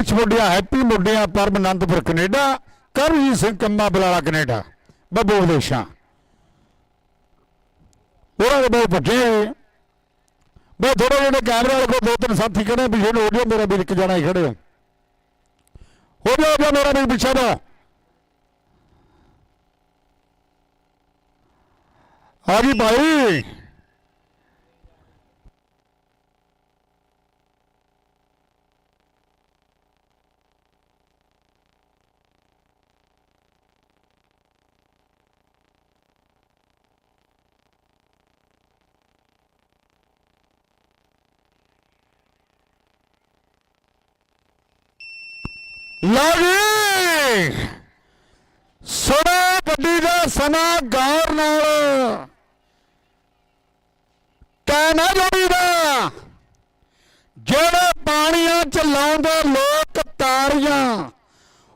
ਹਰਸ਼ ਮੁੰਡਿਆ ਹੈਪੀ ਮੁੰਡਿਆ ਪਰਮ ਅਨੰਦਪੁਰ ਕੈਨੇਡਾ, ਕਰਮਜੀਤ ਸਿੰਘ ਕੰਮਾ, ਬਲਾਲਾ, ਕੈਨੇਡਾ। ਬੱਬੂ ਵਿਦੇਸ਼ਾਂ ਉਹਨਾਂ ਦੇ ਬਹੁਤ ਵੱਡੇ ਮੈਂ ਥੋੜੇ ਜਿਹੇ ਕੈਮਰੇ ਵਾਲੇ ਕੋਲ ਦੋ ਤਿੰਨ ਸਾਥੀ ਖੜੇ ਵੀ ਹੋ ਜਾਓ ਮੇਰਾ ਵੀਰ ਇੱਕ ਜਾਣਾ ਹੀ ਖੜੇ ਹੋ ਹੋ ਜਾਓ ਹੋ ਮੇਰਾ ਵੀਰ ਪਿੱਛੇ ਦਾ ਆ ਜੀ ਭਾਈ। ਲਓ ਜੀ ਸੁਣੋ ਗੱਡੀ ਦਾ ਸਮਾਂ ਗੌਰ ਨਾਲ। ਕਹਿਣਾ ਜੋੜੀਦਾ ਜਿਹੜੇ ਪਾਣੀਆਂ ਚ ਲਾਉਂਦੇ ਲੋਕ ਤਾਰੀਆਂ,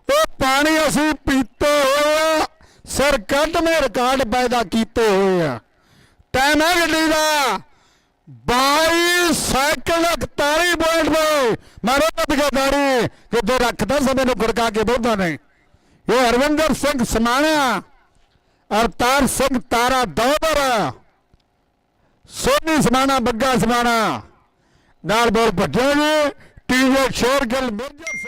ਉਹ ਪਾਣੀ ਅਸੀਂ ਪੀਤੇ ਹੋਏ ਆ। ਸਿਰ ਕੱਢ ਮੇ ਰਿਕਾਰਡ ਪੈਦਾ ਕੀਤੇ ਹੋਏ ਆ। ਟਾਈਮ ਹੈ ਗੱਡੀ ਦਾ। 22 ਸਾਈਕਲ 41 ਪੁਆਇੰਟ ਤੇ ਮਾਰੋ ਤਦਗਾਦਾਰੀ ਕਿਤੇ ਰੱਖਦਾ ਸਮੇਂ ਨੂੰ ਗੁੜਕਾ ਕੇ ਬੋਲਦਾ ਨਹੀਂ ਇਹ ਹਰਵਿੰਦਰ ਸਿੰਘ ਸਮਾਣਾ, ਅਵਤਾਰ ਸਿੰਘ ਤਾਰਾ ਦੋਦਰ ਸੋਨੀ ਸਮਾਣਾ, ਬੱਗਾ ਸਮਾਣਾ। ਨਾਲ ਬੋਲ ਭੱਜੋ ਜੀ ਟੀਵੀ ਸ਼ੋਰ ਮਿਰਜ਼ਾ